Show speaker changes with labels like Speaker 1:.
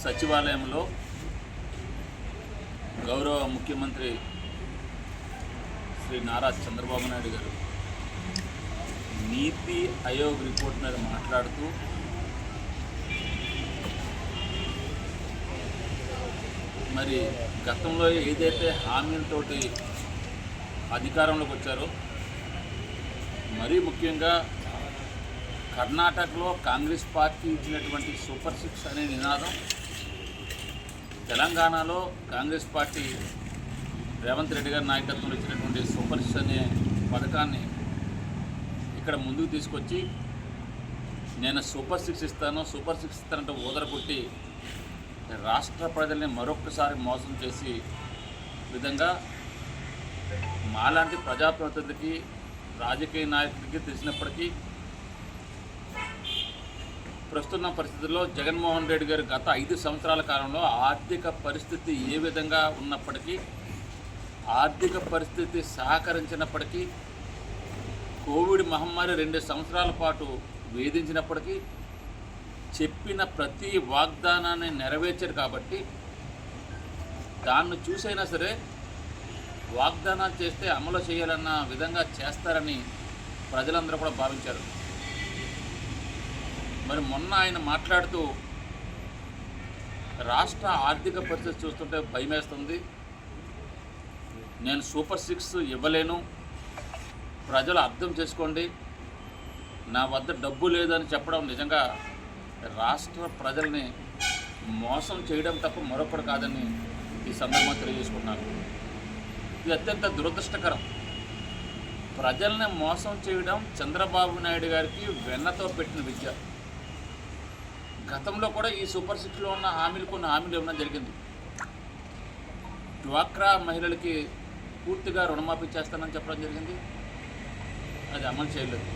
Speaker 1: సచివాలయంలో గౌరవ ముఖ్యమంత్రి శ్రీ నారా చంద్రబాబు నాయుడు గారు నీతి ఆయోగ్ రిపోర్ట్ మీద మాట్లాడుతూ మరి గతంలో ఏదైతే హామీలతోటి అధికారంలోకి వచ్చారో మరీ ముఖ్యంగా కర్ణాటకలో కాంగ్రెస్ పార్టీ ఇచ్చినటువంటి సూపర్ సిక్స్ అనే నినాదం తెలంగాణలో కాంగ్రెస్ పార్టీ రేవంత్ రెడ్డి గారి నాయకత్వంలో ఇచ్చినటువంటి సూపర్ సిక్స్ అనే పథకాన్ని ఇక్కడ ముందుకు తీసుకొచ్చి నేను సూపర్ సిక్స్ ఇస్తాను సూపర్ సిక్స్ ఇస్తానంటే ఊదర కొట్టి రాష్ట్ర ప్రజల్ని మరొక్కసారి మోసం చేసి విధంగా మాలాంటి ప్రజాప్రతినిధికి రాజకీయ నాయకుడికి తెలిసినప్పటికీ ప్రస్తుత పరిస్థితుల్లో జగన్మోహన్ రెడ్డి గారు గత ఐదు సంవత్సరాల కాలంలో ఆర్థిక పరిస్థితి ఏ విధంగా ఉన్నప్పటికీ ఆర్థిక పరిస్థితి సహకరించినప్పటికీ కోవిడ్ మహమ్మారి రెండు సంవత్సరాల పాటు వేధించినప్పటికీ చెప్పిన ప్రతి వాగ్దానాన్ని నెరవేర్చారు కాబట్టి దాన్ని చూసైనా సరే వాగ్దానాలు చేస్తే అమలు చేయాలన్న విధంగా చేస్తారని ప్రజలందరూ కూడా భావించారు. మరి మొన్న ఆయన మాట్లాడుతూ రాష్ట్ర ఆర్థిక పరిస్థితి చూస్తుంటే భయమేస్తుంది. నేను సూపర్ సిక్స్ ఇవ్వలేను. ప్రజలు అర్థం చేసుకోండి. నా వద్ద డబ్బు లేదని చెప్పడం నిజంగా రాష్ట్ర ప్రజల్ని మోసం చేయడం తప్ప మరొకటి కాదని ఈ సందర్భంగా తెలియజేసుకున్నాను ఇది అత్యంత దురదృష్టకరం. ప్రజల్ని మోసం చేయడం చంద్రబాబు నాయుడు గారికి వెన్నతో పెట్టిన విద్య. గతంలో కూడా ఈ సూపర్ సిక్స్లో ఉన్న హామీలు కొన్ని హామీలు ఇవ్వడం జరిగింది? డ్వాక్రా మహిళలకి పూర్తిగా రుణమాఫీ చేస్తానని చెప్పడం జరిగింది. అది అమలు చేయలేదు.